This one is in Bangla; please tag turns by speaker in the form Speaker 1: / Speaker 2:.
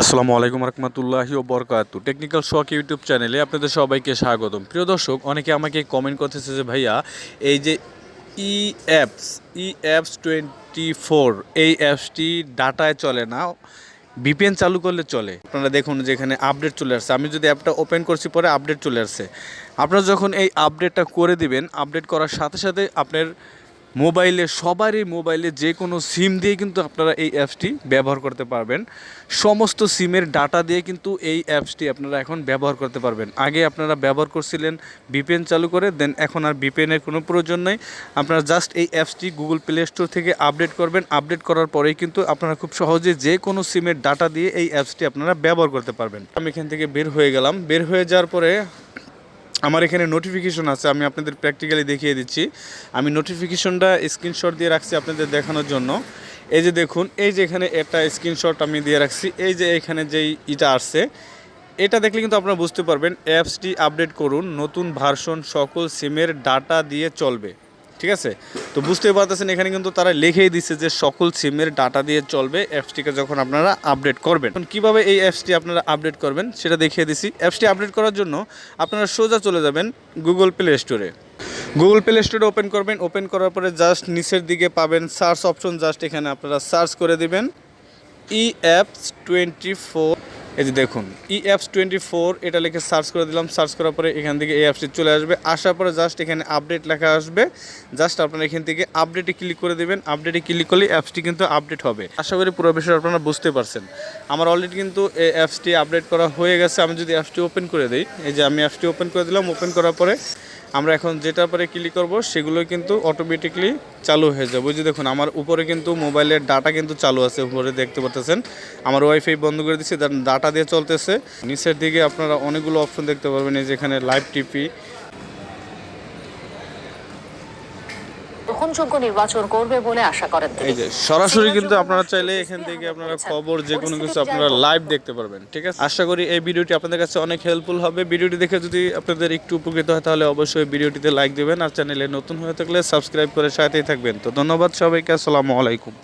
Speaker 1: আসসালামু আলাইকুম রহমতুল্লাহি ও বরকাতু টেকনিক্যাল শখ ইউটিউব চ্যানেলে আপনাদের সবাইকে স্বাগতম। প্রিয় দর্শক, অনেকে আমাকে কমেন্ট করতেছে যে, ভাইয়া, এই যে E apps E apps twenty four, এই অ্যাপসটি ডাটায় চলে না, ভিপিএন চালু করলে চলে। আপনারা দেখুন যে, এখানে আপডেট চলে আসছে। আমি যদি অ্যাপটা ওপেন করছি, পরে আপডেট চলে আসছে। আপনারা যখন এই আপডেটটা করে দিবেন, আপডেট করার সাথে সাথে আপনার মোবাইলে, সবারই মোবাইলে যে কোনো সিম দিয়ে কিন্তু আপনারা এই অ্যাপসটি ব্যবহার করতে পারবেন। সমস্ত সিমের ডাটা দিয়ে কিন্তু এই অ্যাপসটি আপনারা এখন ব্যবহার করতে পারবেন। আগে আপনারা ব্যবহার করছিলেন বিপিএন চালু করে, দেন এখন আর বিপিএনের কোনো প্রয়োজন নেই। আপনারা জাস্ট এই অ্যাপসটি গুগল প্লে স্টোর থেকে আপডেট করবেন। আপডেট করার পরেই কিন্তু আপনারা খুব সহজে যে কোনো সিমের ডাটা দিয়ে এই অ্যাপসটি আপনারা ব্যবহার করতে পারবেন। আমি এখান থেকে বের হয়ে গেলাম। বের হয়ে যাওয়ার পরে আমার এখানে নোটিফিকেশন আছে, আমি আপনাদের প্র্যাকটিক্যালি দেখিয়ে দিচ্ছি। আমি নোটিফিকেশনটা স্ক্রিনশট দিয়ে রাখছি আপনাদের দেখানোর জন্য। এই যে দেখুন, এই যে এখানে একটা স্ক্রিনশট আমি দিয়ে রাখছি, এই যে এখানে যেই ইটা আসছে, এটা দেখলে কিন্তু আপনারা বুঝতে পারবেন অ্যাপসটি আপডেট করুন, নতুন ভার্সন সকল সিমের ডাটা দিয়ে চলবে। ঠিক আছে? তো বুঝতেই পারতেছেন, এখানে কিন্তু তারা লিখেই দিচ্ছে যে সকল সিমের ডাটা দিয়ে চলবে অ্যাপসটিকে যখন আপনারা আপডেট করবেন। এখন কীভাবে এই অ্যাপসটি আপনারা আপডেট করবেন সেটা দেখিয়ে দিছি। অ্যাপসটি আপডেট করার জন্য আপনারা সোজা চলে যাবেন গুগল প্লে স্টোরে গুগল প্লে স্টোরে ওপেন করবেন ওপেন করার পরে জাস্ট নিচের দিকে পাবেন সার্চ অপশন জাস্ট এখানে আপনারা সার্চ করে দিবেন। ই অ্যাপস টোয়েন্টি ফোর এই যে দেখুন ই অ্যাপস টোয়েন্টি ফোর এটা লিখে সার্চ করে দিলাম। সার্চ করার পরে এখান থেকে এই অ্যাপসটি চলে আসবে। আসার পরে জাস্ট এখানে আপডেট লেখা আসবে। জাস্ট আপনারা এখান থেকে আপডেটে ক্লিক করে দেবেন। আপডেটে ক্লিক করলে অ্যাপসটি কিন্তু আপডেট হবে। আশা করি পুরো বিষয়ে আপনারা বুঝতে পারছেন। আমার অলরেডি কিন্তু এই অ্যাপসটি আপডেট করা হয়ে গেছে। আমি যদি অ্যাপসটি ওপেন করে দিই, এই যে আমি অ্যাপসটি ওপেন করে দিলাম। ওপেন করার পরে আমরা এখন যেটা পরে ক্লিক করব, সেগুলো কিন্তু অটোমেটিকলি চালু হয়ে যাবে। বুঝি দেখুন, আমার উপরে কিন্তু মোবাইলের ডাটা কিন্তু চালু আছে, উপরে দেখতে পাচ্ছেন আমার ওয়াইফাই বন্ধ করে দিচ্ছি ডাটা দিয়ে চলতেছে। নিচের দিকে আপনারা অনেকগুলো অপশন দেখতে পারবেন, এই যেখানে লাইভ টিপি
Speaker 2: গ্রহণযোগ্য নির্বাচন করবে বলে আশা করেন তিনি।
Speaker 1: সরাসরি কিন্তু আপনারা চাইলে এখান থেকে আপনারা খবর যে কোনো কিছু আপনারা লাইভ দেখতে পারবেন ঠিক আছে? আশা করি এই ভিডিওটি আপনাদের কাছে অনেক হেল্পফুল হবে। ভিডিওটি দেখে যদি আপনাদের একটু উপকৃত হয় তাহলে অবশ্যই ভিডিওটিতে লাইক দেবেন। আর চ্যানেলে নতুন হয়ে থাকলে সাবস্ক্রাইব করে সাথেই থাকবেন। তো ধন্যবাদ সবাইকে আসসালামু আলাইকুম।